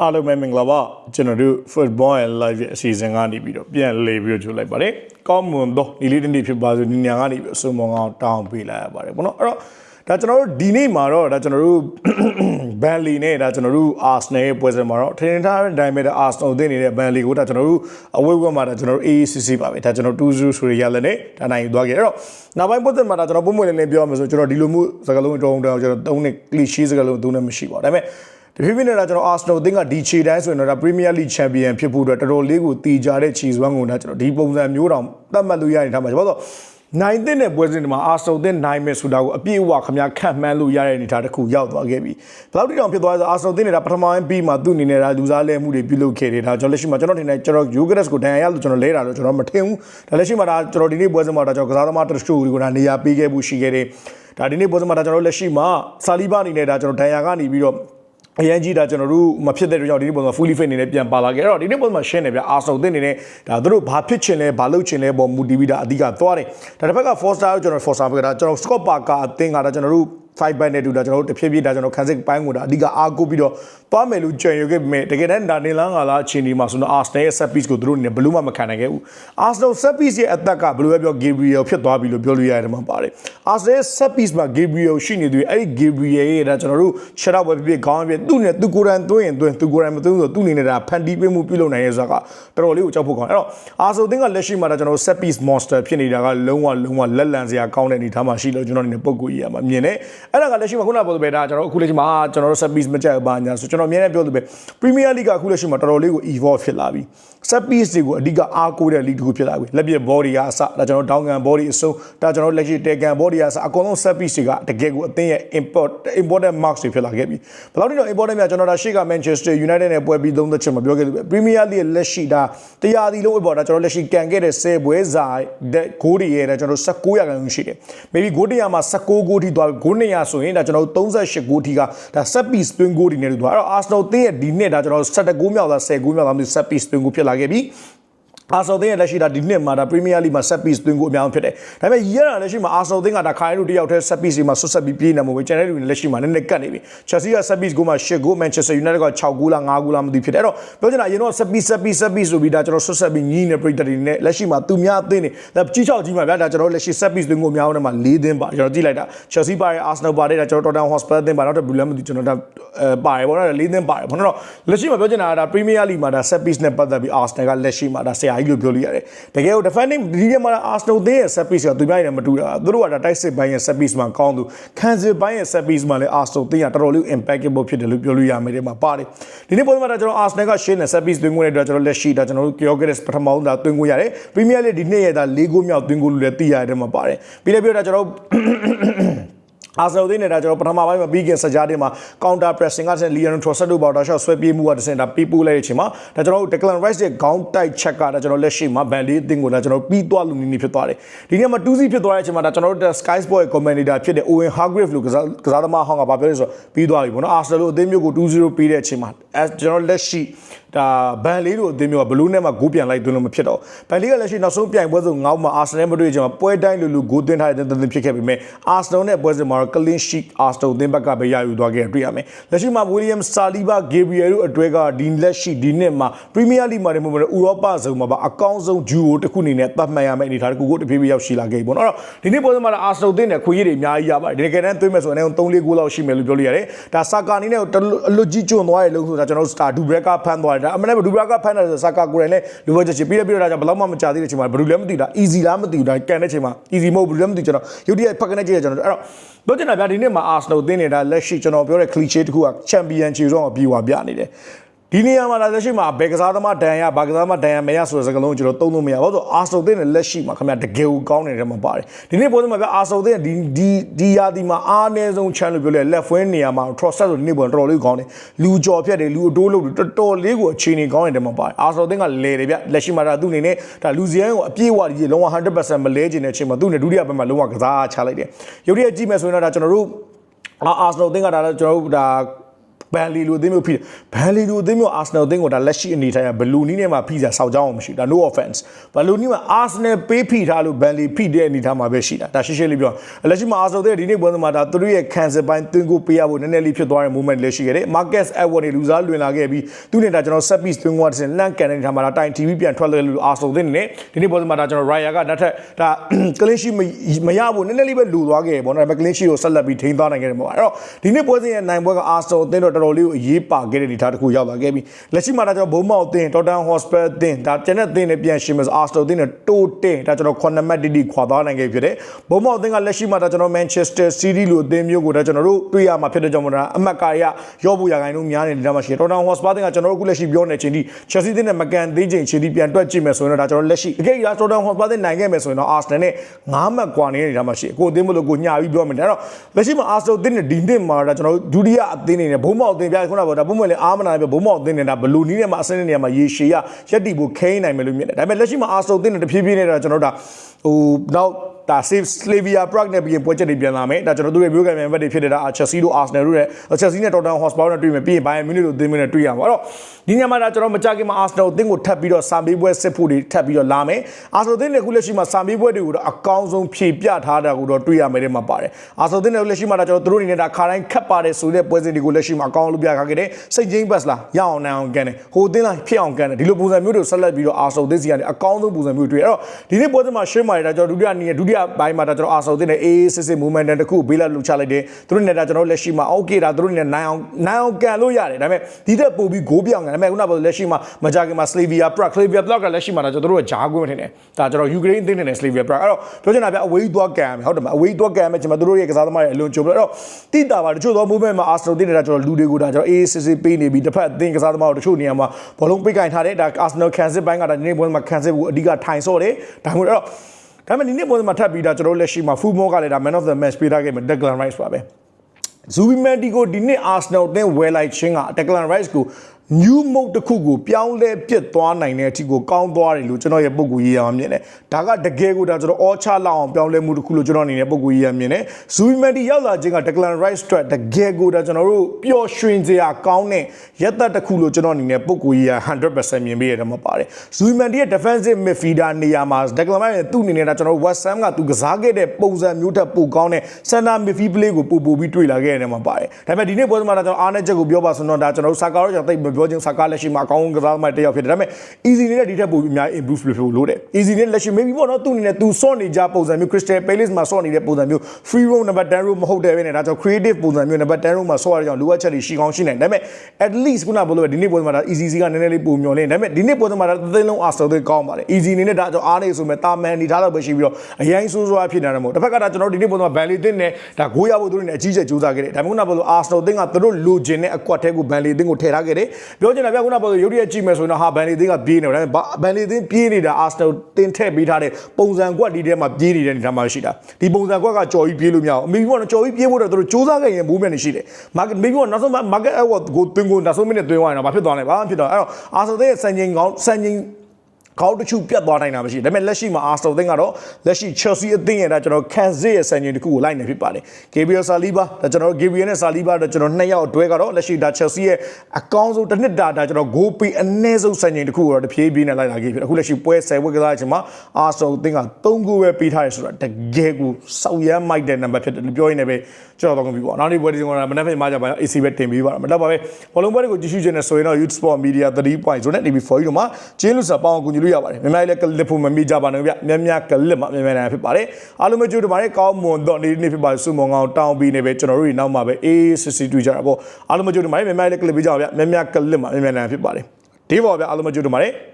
အားလုံးပဲမင်္ဂလာပါကျွန်တော်တို့ football and live ရဲ့အစီအစဉ်ကနေပြီးတော့ပြန်လေပြီးတော့ကြိုလိုက်ပါတယ်ကောင်းမွန်တော့ဒီလေးတစ်နေ့ဖြစ်ပါစို့ဒီညကနေပြီးအစုံမောင်အောင်တောင်းပေးလိုက်ရပါတယ်ပေါ့နော်အဲ့တော့ဒါကျွန်တော်တို့ဒီနေ့မှာတော့ဒါကျွန်တော်တို့ဘန်လီနဲ့ဒါကျွန်တော်တို့ Arsenal ရဲ့ပွဲစဉ်မှာတော့ထင်ထားတဲ့အတိုင်းပဲဒါ Arsenal တင်နေတဲ့ဘန်လီကိုဒါကျွန်တော်တို့အဝေးဘက်မှာဒါကျွန်တော်တို့ AACC ပါပဲဒါကျွန်တော်2-0ဆိုရရလည်းနဲ့ဒါနိုင်သွားခဲ့အဲ့တော့နောက်ပိုင်းပွဲစဉ်မှာဒါကျွန်တော်ပုံမှန်လေးလေးပြောရမယ်ဆိုကျွန်တော်ဒီလိုမျိုးစကားလုံးအတုံးတောင်ကျွန်တော်သုံးတဲ့ cliche စကားလုံးသုံးနေမရှိပါဘူးဒါပေမဲ့ တဖြည်းဖြည်းနဲ့ဒါကျွန်တော် Arsenal အသင်းကဒီခြေတိုင်းဆိုရင်တော့ဒါ Premier League Champion ဖြစ်ဖို့အတွက်တော်တော်လေးကိုတည်ကြတဲ့ခြေစွမ်းကိုဒါကျွန်တော်ဒီပုံစံမျိုးတောင်သတ်မှတ်လို့ရရင်ထားမှာကျွန်တော်ဆိုနိုင်တဲ့နဲ့ပွဲစဉ်တွေမှာ Arsenal အသင်းနိုင်မယ်ဆိုတာကိုအပြည့်အဝခမခန့်မှန်းလို့ရတဲ့အနေအထားတစ်ခုရောက်သွားခဲ့ပြီဘယ်လောက်တိတောင်ဖြစ်သွားလဲဆို Arsenal အသင်းနေတာပထမပိုင်းပြီးမှသူ့အနေနဲ့ဒါလူစားလဲမှုတွေပြုလုပ်ခဲ့တယ်ဒါကျွန်တော်လက်ရှိမှာကျွန်တော်ထင်တယ်ကျွန်တော် Yogres ကိုဒဏ်ရာရလို့ကျွန်တော်လဲတာလို့ကျွန်တော်မထင်ဘူးဒါလက်ရှိမှာဒါကျွန်တော်ဒီနေ့ပွဲစဉ်မှာဒါကျွန်တော်ကစားသမားတချို့ကိုဒါနေရာပေးခဲ့မှုရှိခဲ့တယ်ဒါဒီနေ့ပွဲစဉ်မှာဒါကျွန်တော်လက်ရှိမှာဆာလီဘာအနေနဲ့ဒါကျွန်တော်ဒဏ်ရာကနေပြီးတော့ အရင်ကြီးဒါကျွန်တော်တို့မဖြစ်တဲ့ကြောင့်ဒီနေ့ပုံစံ fully fit အနေနဲ့ပြန်ပါလာခဲ့အဲ့တော့ဒီနေ့ပုံစံရှင်းနေဗျအာဆယ်တင်နေနဲ့ဒါတို့ဘာဖြစ်ချင်လဲဘာလုပ်ချင်လဲပေါ်မူတည်ပြီးဒါအဓိကသွားတယ်ဒါတစ်ဖက်က Foster ကိုကျွန်တော် Foster ဘက်ကဒါကျွန်တော် Scott Parker အသင်းကဒါကျွန်တော်တို့ 5 back နဲ့တူတာကျွန်တော်တို့တဖြည်းဖြည်းဒါကျွန်တော်ခန်းစစ်ပိုင်းကိုဒါအဓိကအားကိုးပြီးတော့သွားမယ်လို့ကြံရွခဲ့ပေမဲ့တကယ်တမ်းဒါနေလန်းကလာအချိန်ဒီမှာဆိုတော့ Arsenal ရဲ့ set piece ကိုသူတို့အနေနဲ့ဘယ်လို့မှမခံနိုင်ခဲ့ဘူး Arsenal set piece ရဲ့အသက်ကဘယ်လိုပဲပြော Gabriel ဖြစ်သွားပြီလို့ပြောလို့ရတယ်မှာပါတယ် Arsenal ရဲ့ set piece မှာ Gabriel ရှိနေသူအဲ့ဒီ Gabriel ရဲ့ဒါကျွန်တော်တို့ shut up ပဲဖြစ်ဖြစ်ခေါင်းပဲဖြစ်သူ့နဲ့သူကိုယ်တိုင်သွင်းရင်သွင်းသူကိုယ်တိုင်မသွင်းဆိုသူ့အနေနဲ့ဒါဖန်တီးပေးမှုပြုလုပ်နိုင်ရဲ့ဆိုတာကတော်တော်လေးကိုကြောက်ဖို့ကောင်းအဲ့တော့ Arsenal တင်းကလက်ရှိမှာဒါကျွန်တော်တို့ set piece monster ဖြစ်နေတာကလုံးဝလုံးဝလက်လန်စရာကောင်းတဲ့အနေထားမှာရှိလို့ကျွန်တော်အနေနဲ့ပုံကိုကြီးရမှာမြင်တယ် အဲ့ဒါကလက်ရှိမှာခုနကပြောသလိုပဲဒါကျွန်တော်တို့အခုလက်ရှိမှာကျွန်တော်တို့ set piece မကြိုက်ပါညာဆိုကျွန်တော်အမြဲတမ်းပြောသလိုပဲ Premier League ကအခုလက်ရှိမှာတော်တော်လေးကို evolve ဖြစ်လာပြီ set piece တွေကိုအဓိကအားကိုးတဲ့ league တစ်ခုဖြစ်လာပြီလက်ပြ body ကအစဒါကျွန်တော်တောင်းကန် body အစုံဒါကျွန်တော်လက်ရှိတေကန် body ကအစအကုန်လုံး set piece တွေကတကယ်ကိုအသင်းရဲ့ import important marks တွေဖြစ်လာခဲ့ပြီဘယ်လောက်ထိတော့ important များကျွန်တော်ဒါရှေ့က Manchester United နဲ့ပွဲပြီးသုံးသက်ချက်မပြောခဲ့ဘူး Premier League ရဲ့လက်ရှိဒါတရားဒီလုံးပေါ့ဒါကျွန်တော်လက်ရှိကန်ခဲ့တဲ့10ပွဲစာတဲ့ဂိုးတွေရဲ့ဒါကျွန်တော်19ရာခိုင်နှုန်းရှိတယ် maybe ဂိုး100မှာ19ဂိုးထိသွားပြီဂိုး200ဆိုရင်ဒါကျွန်တော်38ဂိုးထိကဒါ set piece spin ဂိုးတွေနဲ့တူသွားအဲ့တော့ Arsenal တင်းရဲ့ဒီနှစ်ဒါကျွန်တော်17ဂိုးမြောက်လား10ဂိုးမြောက်လားမသိ set piece spin ဂိုးဖြစ်လာခဲ့ပြီ အာဆယ်သင်းရဲ့လက်ရှိဒါဒီနှစ်မှာဒါပရီးမီးယားလိမှာ set piece သွင်းကိုအများဆုံးဖြစ်တယ်။ဒါပေမဲ့ရရလက်ရှိမှာအာဆယ်သင်းကဒါခိုင်လူတယောက်တည်း set piece တွေမှာဆွတ်ဆက်ပြီးပြေးနေမှာပဲကျန်တဲ့လူတွေလက်ရှိမှာနည်းနည်းကတ်နေပြီ။ Chelsea က set piece ကိုမှ10ဂိုး Manchester United က6ဂိုးလား9ဂိုးလားမသိဖြစ်တယ်။အဲ့တော့ပြောချင်တာအရင်တော့ set piece set piece set piece ဆိုပြီးဒါကျွန်တော်ဆွတ်ဆက်ပြီးညီးနေပြည်သက်တွေနဲ့လက်ရှိမှာသူများအသင်းတွေဒါကြီးချောက်ကြီးမှာဗျာဒါကျွန်တော်လက်ရှိ set piece သွင်းကိုအများဆုံးမှာ၄သင်းပါကျွန်တော်ကြည့်လိုက်တာ Chelsea ပါတယ် Arsenal ပါတယ်ဒါကျွန်တော် Tottenham Hotspur သင်းပါနောက်တော့ဘူးလည်းမသိကျွန်တော်ဒါအဲပါတယ်ပေါ့နော်၄သင်းပါတယ်ပေါ့နော်လက်ရှိမှာပြောချင်တာကဒါ Premier League မှာဒါ set piece နဲ့ပတ်သက်ပြီး Arsenal ကလက်ရှိမှာဒါဆရာကြီးလို့ပြောလို့ရတယ်တကယ်ကို defending ဒီနေ့မှာ Arsenal သင်းရဲ့ set piece ကသူများတွေနဲ့မတူတာသူတို့ကဒါတိုက်စစ်ပိုင်းရဲ့ set piece မှာကောင်းသူခံစစ်ပိုင်းရဲ့ set piece မှာလည်း Arsenal သင်းကတော်တော်လေး impactable ဖြစ်တယ်လို့ပြောလို့ရမယ်တဲ့မှာပါတယ်ဒီနေ့ပုံမှန်တော့ကျွန်တော် Arsenal က share နဲ့ set piece သွင်းခွင့်တဲ့အတွက်ကျွန်တော်လက်ရှိဒါကျွန်တော်တို့ Kyokeres ပထမဆုံးဒါသွင်းခွင့်ရတယ် Premier League ဒီနေ့ရဲ့ဒါ၄ဂိုးမြောက်သွင်းခွင့်လို့လည်းသိရတဲ့မှာပါတယ်ပြီးလည်းပြောတာကျွန်တော် အာဆယ်သိနေတာကျွန်တော်ပထမပိုင်းမှာပြီးခင်စကြားတင်မှာ counter pressing ကဆက်လီယန်ထရော့ဆက်တို့ပေါ်တာရှော့ဆွဲပြေးမှုကတစင်ဒါပြီးပို့လိုက်တဲ့အချိန်မှာဒါကျွန်တော်တို့ Declan Rice ရဲ့ခေါင်းတိုက်ချက်ကဒါကျွန်တော်လက်ရှိမှာ band လေးအသင်းကိုဒါကျွန်တော်ပြီးသွားလူနီနီဖြစ်သွားတယ်ဒီနေ့မှာ2စီဖြစ်သွားတဲ့အချိန်မှာဒါကျွန်တော်တို့ Sky Sport ရဲ့ commentator ဖြစ်တဲ့ Owen Hargreaves လို့ကစားကစားသမားဟောင်းကဘာပြောလဲဆိုတော့ပြီးသွားပြီပေါ့နော် Arsenal တို့အသင်းမျိုးကို2-0ပြီးတဲ့အချိန်မှာအဲကျွန်တော်လက်ရှိဒါဘန်လေးတို့အသင်းမျိုးကဘလူးနဲ့မှဂိုးပြန်လိုက်သွင်းလို့မဖြစ်တော့ဘန်လေးကလည်းရှိနောက်ဆုံးပြိုင်ပွဲဆိုငေါ့မှာအာဆင်နယ်မတွေ့ချင်မှာပွဲတိုင်းလူလူဂိုးသွင်းထားတဲ့တင်ဖြစ်ခဲ့ပေမဲ့အာဆနယ်နဲ့ပွဲစဉ်မှာတော့ clean sheet အာစတိုအသင်းဘက်ကပဲရယူသွားခဲ့တွေ့ရမယ်လက်ရှိမှာ William Saliba Gabriel တို့အတွဲကဒီလက်ရှိဒီနှစ်မှာ Premier League မှာတည်းမဟုတ်ဘူးဥရောပဇုံမှာပါအကောင်းဆုံးဂျူကိုတစ်ခုအနေနဲ့သတ်မှတ်ရမယ့်အနေအထားတစ်ခုကိုတဖြည်းဖြည်းရောက်ရှိလာခဲ့ပြီပေါ့နော်အဲ့တော့ဒီနေ့ပွဲစဉ်မှာအာစတိုအသင်းနဲ့ခွင့်ရည်တွေအများကြီးရပါတယ်ဒီကယ်တန်းသွင်းမယ်ဆိုရင်3-4ဂိုးလောက်ရှိမယ်လို့ပြောလို့ရတယ်ဒါစာကာနီနဲ့အလွတ်ကြီးကျွန်းသွားရလို့ဆိုတာကျွန်တော်တို့ Star Dubreka ဖမ်းသွားတယ်ဒါအမှန်တကယ် Dubreka ဖမ်းတယ်ဆိုစာကာကိုယ်တိုင်လည်းလိုပဲချက်ချင်းပြီးတော့ပြီးတော့ဒါကြောင့်ဘယ်တော့မှမကြသေးတဲ့အချိန်မှာဘယ်လိုလဲမသိတာ easy လားမသိဘူးဒါကန်တဲ့အချိန်မှာ easy မဟုတ်ဘူးလည်းမသိကျွန်တော်ရုပ်တရက်ဖက်ကနေကြည့်ရကျွန်တော်အဲ့တော့ပြောချင်တာဗျာဒီနေ့မှာ Arsenal သင်းနေတာလက်ရှိကျွန်တော်ပြောတဲ့ cliche တခုက champion ချီဆုံးအပြေဝပြနေတယ် ဒီနေရာမှာလက်ရှိမှာဘယ်ကစားသမားဒဏ်ရဘာကစားသမားဒဏ်ရမရဆိုတဲ့စကားလုံးကိုကျွန်တော်သုံးလို့မရဘူးဆိုတော့အာဆယ်သင်းနဲ့လက်ရှိမှာခင်ဗျာတကယ်ကိုကောင်းနေတယ်မှာပါတယ်ဒီနေ့ပွဲစဉ်မှာဗျာအာဆယ်သင်းဒီဒီဒီယာဒီမှာအားနည်းဆုံးချမ်းလို့ပြောလဲလက်ဖွင့်နေရာမှာ Trossard ဆိုဒီနေ့ပွဲတော်တော်လေးကောင်းတယ်လူကြော်ဖြတ်တယ်လူအတိုးလို့တော်တော်လေးကိုအခြေအနေကောင်းနေတယ်မှာပါတယ်အာဆယ်သင်းကလဲတယ်ဗျလက်ရှိမှာဒါသူ့အနေနဲ့ဒါလူစီယန်ကိုအပြည့်အဝကြီးလုံးဝ100%မလဲခြင်းတဲ့အချိန်မှာသူ့နဲ့ဒုတိယဘက်မှာလုံးဝကစားချလိုက်တယ်ရုပ်ရည်ကြည့်မယ်ဆိုရင်တော့ဒါကျွန်တော်တို့အာအာဆယ်သင်းကဒါလည်းကျွန်တော်တို့ဒါ ဘန်လီလိုအသင်းမျိုးဖိဘန်လီလိုအသင်းမျိုးအာဆနယ်အသင်းကိုဒါလက်ရှိအနေထားရဘလူနီနဲ့မှဖိစားဆောက်ကြောင်းအောင်မရှိဒါ no offense ဘလူနီမှာအာဆနယ်ပေးဖိထားလို့ဘန်လီဖိတဲ့အနေထားမှာပဲရှိတာဒါရှင်းရှင်းလေးပြောလက်ရှိမှာအာဆနယ်ဒီနေ့ပွဲမှာဒါသူတို့ရဲ့ cancel ပိုင်းသွင်းကိုပေးရဖို့နည်းနည်းလေးဖြစ်သွားတဲ့ moment လေးရှိခဲ့တယ် Marcus Edward တွေလူစားလွင်လာခဲ့ပြီးသူနဲ့ဒါကျွန်တော် set piece သွင်းသွားတဲ့လန့်ကန်တဲ့အနေထားမှာဒါတိုင် TV ပြန်ထွက်လာလို့အာဆနယ်နဲ့ဒီနေ့ပွဲမှာဒါကျွန်တော် Raya ကနောက်ထပ်ဒါ clean sheet မရဖို့နည်းနည်းလေးပဲလူသွားခဲ့ပေါ့နော်ဒါပေမဲ့ clean sheet ကိုဆက်လက်ပြီးထိန်းသွားနိုင်ခဲ့တယ်ပေါ့အဲ့တော့ဒီနေ့ပွဲစဉ်ရဲ့နိုင်ပွဲကအာဆနယ်အသင်းတော့တော်တော်လေးကိုအရေးပါခဲ့တဲ့ဒီထားတစ်ခုရောက်လာခဲ့ပြီးလက်ရှိမှာဒါကျွန်တော်ဘုံမောက်အသင်း Tottenham Hotspur အသင်းဒါကျန်တဲ့အသင်းတွေပြန်ရှင်မယ်အာဆနယ်အသင်းနဲ့တိုးတင်ဒါကျွန်တော်9မှတ်တိတိခွာသွားနိုင်ခဲ့ဖြစ်တယ်ဘုံမောက်အသင်းကလက်ရှိမှာဒါကျွန်တော် Manchester City လိုအသင်းမျိုးကိုဒါကျွန်တော်တို့တွေ့ရမှာဖြစ်တဲ့ကြောင့်မို့ဒါအမှတ်ကာရရော့ဖို့ရခိုင်တို့များနေတဲ့ဒါမှရှိတယ် Tottenham Hotspur အသင်းကကျွန်တော်တို့အခုလက်ရှိပြောနေချိန်ထိ Chelsea အသင်းနဲ့မကန်သေးချိန်ချိန်ထိပြန်တွက်ကြည့်မယ်ဆိုရင်တော့ဒါကျွန်တော်လက်ရှိအကိတ်ရာ Tottenham Hotspur အသင်းနိုင်ခဲ့မယ်ဆိုရင်တော့ Arsenal နဲ့9မှတ်ကွာနေတဲ့ဒါမှရှိကိုအသင်းမလို့ကိုညှာပြီးပြောမယ်ဒါတော့လက်ရှိမှာ Arsenal အသင်းနဲ့ဒီနှစ်မှာဒါကျွန်တော်တို့ဒုတိယအသင်းနေနဲ့ဘုံမောက်အသင်းပြခုနကပြောဒါဘုံမောက်လည်းအားမနာပြဘုံမောက်အသင်းနေတာဘလူနီးနဲ့မှာအစင်းနေနေရာမှာရေရှည်ရရက်တီဖို့ခိန်းနိုင်မယ်လို့မြင်တယ်ဒါပေမဲ့လက်ရှိမှာ Arsenal အသင်းနဲ့တဖြည်းဖြည်းနဲ့တော့ကျွန်တော်တို့ဒါဟိုနောက် ဒါ save Slavia Prague နဲ့ပြီးရင်ပွဲချက်တွေပြန်လာမယ်ဒါကျွန်တော်တို့ရဲ့မျိုးကံမြန်ဘက်တွေဖြစ်တဲ့ဒါ Chelsea တို့ Arsenal တို့ရဲ့ Chelsea နဲ့ Tottenham Hotspur နဲ့တွေ့မယ်ပြီးရင် Bayern Munich တို့အသင်းမျိုးနဲ့တွေ့ရမှာအဲ့တော့ဒီညမှာဒါကျွန်တော်မကြခင်မှာ Arsenal အသင်းကိုထပ်ပြီးတော့စာမေးပွဲစစ်ဖို့တွေထပ်ပြီးတော့လာမယ် Arsenal အသင်းနဲ့ခုလက်ရှိမှာစာမေးပွဲတွေကိုတော့အကောင်းဆုံးဖြည့်ပြထားတာကိုတော့တွေ့ရမယ်တဲ့မှာပါတယ် Arsenal အသင်းနဲ့လက်ရှိမှာဒါကျွန်တော်တို့အနေနဲ့ဒါခါတိုင်းခတ်ပါတယ်ဆိုတဲ့ပွဲစဉ်တွေကိုလက်ရှိမှာအကောင်းလို့ပြထားခဲ့တယ်စိတ်ချင်းဘတ်လားရအောင်နိုင်အောင်ကန်တယ်ဟိုအသင်းလားဖြစ်အောင်ကန်တယ်ဒီလိုပုံစံမျိုးတွေဆက်လက်ပြီးတော့ Arsenal အသင်းစီကနေအကောင်းဆုံးပုံစံမျိုးတွေတွေ့အဲ့တော့ဒီနေ့ပွဲစဉ်မှာရှင်းပါတယ်ဒါကျွန်တော်ဒုတိယနေ့ဒုတိယပိုင်းမှာဒါကျွန်တော် Arsenal အသင်းနဲ့အေးစစ်စစ် movement တခုဘေးလက်လှုပ်ချလိုက်တယ်သူတို့နဲ့ဒါကျွန်တော်လက်ရှိမှာ okay ဒါသူတို့နဲ့နိုင်အောင်နိုင်အောင်ကန်လို့ရတယ်ဒါပေမဲ့ဒီတက်ပို့ပြီးဂိုးပြောင်းကန်ဒါပေမဲ့ခုနကပြောလက်ရှိမှာမကြခင်မှာ Slavia Prague Slavia Prague ကလက်ရှိမှာဒါကျွန်တော်တို့ကဂျားကွင်းထင်တယ်ဒါကျွန်တော် Ukraine အသင်းနဲ့ Slavia Prague အဲ့တော့ပြောချင်တာပြအဝေးသွားကန်မယ်ဟုတ်တယ်မအဝေးသွားကန်မယ်ကျွန်တော်တို့ရဲ့ကစားသမားတွေအလွန်ကြိုးပြီးတော့တိတာပါတချို့သော movement မှာ Arsenal အသင်းနဲ့ဒါကျွန်တော်လူတွေကိုဒါကျွန်တော်အေးစစ်စစ်ပေးနေပြီးတစ်ဖက်အသင်းကစားသမားတို့တချို့နေရာမှာဘောလုံးပိတ်ကင်ထားတယ်ဒါ Arsenal ခံစစ်ပိုင်းကဒါဒီနေ့ပွဲမှာခံစစ်ကိုအဓိကထိုင်ဆော့တယ်ဒါမှမဟုတ်တော့ ဒါပေမဲ့ဒီနေ့ပွဲမှာထပ်ပြီးဒါကျွန်တော်လက်ရှိမှာ football ကလည်းဒါ man of the match ပေးထားခဲ့မယ် Declan Rice ပါပဲဇူဘီမန်တီကိုဒီနေ့ Arsenal အသင်းဝယ်လိုက်ခြင်းက Declan Rice ကို new mode တစ်ခုကိုပြောင်းလဲပြစ်သွားနိုင်တဲ့အထိကိုကောင်းသွားတယ်လို့ကျွန်တော်ရဲ့ပုံကူရေးရမှာမြင်တယ်ဒါကတကယ်ကိုဒါကျွန်တော်အောချလောက်အောင်ပြောင်းလဲမှုတစ်ခုလို့ကျွန်တော်အနေနဲ့ပုံကူရေးရမြင်တယ်ဇူဘီမန်တီရောက်လာခြင်းက Declan Rice အတွက်တကယ်ကိုဒါကျွန်တော်တို့ပျော်ရွှင်စရာကောင်းတဲ့ရက်သက်တစ်ခုလို့ကျွန်တော်အနေနဲ့ပုံကူရေးရ100%မြင်ပေးရတယ်မှာပါတယ်ဇူဘီမန်တီရဲ့ defensive midfielder နေရာမှာ Declan Rice ရဲ့သူ့အနေနဲ့ဒါကျွန်တော်တို့ West Ham ကသူကစားခဲ့တဲ့ပုံစံမျိုးထက်ပိုကောင်းတဲ့ center midfield play ကိုပို့ပို့ပြီးတွေ့လာခဲ့ရတယ်မှာပါတယ်ဒါပေမဲ့ဒီနေ့ပွဲမှာဒါကျွန်တော်အားနဲ့ချက်ကိုပြောပါဆိုတော့ဒါကျွန်တော်တို့ Saka တော့ကျွန်တော်သိမပြောချင်း Saka လက်ရှိမှာအကောင်းဆုံးကစားသမားတစ်ယောက်ဖြစ်တယ်ဒါပေမဲ့ easy နေတဲ့ဒီထက်ပိုပြီးအများ improve လုပ်ဖို့လိုတယ် easy နဲ့လက်ရှိ maybe ပေါ့နော်သူ့အနေနဲ့သူစော့နေကြပုံစံမျိုး Crystal Palace မှာစော့နေတဲ့ပုံစံမျိုး free roam number 10 row မဟုတ်တယ်ပဲနဲ့ဒါကြောင့် creative ပုံစံမျိုး number 10 row မှာစော့ရတဲ့ကြောင့်လိုအပ်ချက်တွေရှိကောင်းရှိနိုင်ဒါပေမဲ့ at least ခုနကပြောလို့ဒီနေ့ပွဲမှာဒါ easy စီကနည်းနည်းလေးပုံမျောလင်းဒါပေမဲ့ဒီနေ့ပွဲမှာဒါသင်းလုံး Arsenal တွေကောင်းပါတယ် easy နေနဲ့ဒါကြောင့်အားနေဆိုမဲ့တာမန်နေထားတော့ပဲရှိပြီးတော့အရင်ဆိုးဆိုးဖြစ်နေတာမဟုတ်တစ်ဖက်ကဒါကျွန်တော်ဒီနေ့ပွဲမှာ Burnley တင်းနဲ့ဒါဂိုးရဖို့သူတို့နဲ့အကြီးကျယ်ကြိုးစားခဲ့တယ်ဒါပေမဲ့ခုနကပြောလို့ Arsenal တင်းကသူတို့လိုချင်တဲ့အကွက်ထဲကို Burnley တင်းကိုထည့်ထားခဲ့တယ်ပြောချင်တာပြခုနကပြောလို့ရုပ်ရည်ကြည့်မယ်ဆိုရင်တော့ဟာ Burnley တင်းကပြေးနေတယ်ဒါပေမဲ့ Burnley တင်းပြေးနေတာ Arsenal တင်းထည့်ပေးထားတဲ့ပုံစံကွက်ဒီထဲမှာပြေးနေတဲ့အနေထားမှာရှိတာဒီပုံစံကွက်ကကြော်ကြီးပြေးလို့မရအောင်အမေကတော့ကြော်ကြီးပြေးဖို့တော့သူတို့စူးစမ်းခဲ့ရင် movement တွေရှိတယ် market maybe ကတော့နောက်ဆုံး market award ကိုတွင်းကိုနောက်ဆုံး minute တွင်းသွားရင်တော့ဘာဖြစ်သွားလဲဘာမှဖြစ်တော့အဲ့တော့ Arsenal ရဲ့စံချိန်ကောင်းစံချိန် ကောင်းတချို့ပြတ်သွားနိုင်တာမရှိဘူးဒါပေမဲ့လက်ရှိမှာ Arsenal အသင်းကတော့လက်ရှိ Chelsea အသင်းရဲ့ဒါကျွန်တော် Kansas ရဲ့စံချိန်တစ်ခုကိုလိုက်နေဖြစ်ပါတယ် Gabriel Saliba ဒါကျွန်တော် Gabriel နဲ့ Saliba တော့ကျွန်တော်နှစ်ယောက်အတွဲကတော့လက်ရှိဒါ Chelsea ရဲ့အကောင်းဆုံးတစ်နှစ်တာဒါကျွန်တော် goal ပေးအနည်းဆုံးစံချိန်တစ်ခုကိုတော့တဖြည်းဖြည်းနဲ့လိုက်လာခဲ့ဖြစ်အခုလက်ရှိပွဲ10ပွဲကစားတဲ့အချိန်မှာ Arsenal အသင်းက3 goal ပဲပေးထားတယ်ဆိုတာတကယ်ကိုစောက်ရမ်းမိုက်တဲ့နံပါတ်ဖြစ်တယ်လို့ပြောရင်းနဲ့ပဲကျွန်တော်တော့ကုန်ပြီပေါ့နောက်နေ့ပွဲဒီကတော့မနက်ဖြန်မှကြပါ AC ပဲတင်ပေးပါတော့မတော့ပါပဲဘောလုံးပွဲတွေကိုကြည့်ရှုခြင်းနဲ့ဆိုရင်တော့ Youth Sport Media 3 point ဆိုတဲ့ TV4 ကြီးတို့မှာကျင်းလို့စာပေါင်းကူညီလို့ရပါတယ်မြန်မာလည်းကလစ်ဖို့မမိကြပါနဲ့ဗျများများကလစ်မှာမြန်မာနိုင်ငံဖြစ်ပါတယ်အားလုံးပဲကြိုးတပါတယ်ကောင်းမွန်တော့နေ့နေ့ဖြစ်ပါတယ်စုမုံကောင်တောင်းပြီးနေပဲကျွန်တော်တို့ဒီနောက်မှာပဲအေးစစ်စစ်တွေ့ကြတာပေါ့အားလုံးပဲကြိုးတပါတယ်မြန်မာလည်းကလစ်ပေးကြပါဗျများများကလစ်မှာမြန်မာနိုင်ငံဖြစ်ပါတယ်ဒီပေါ်ဗျအားလုံးပဲကြိုးတပါတယ်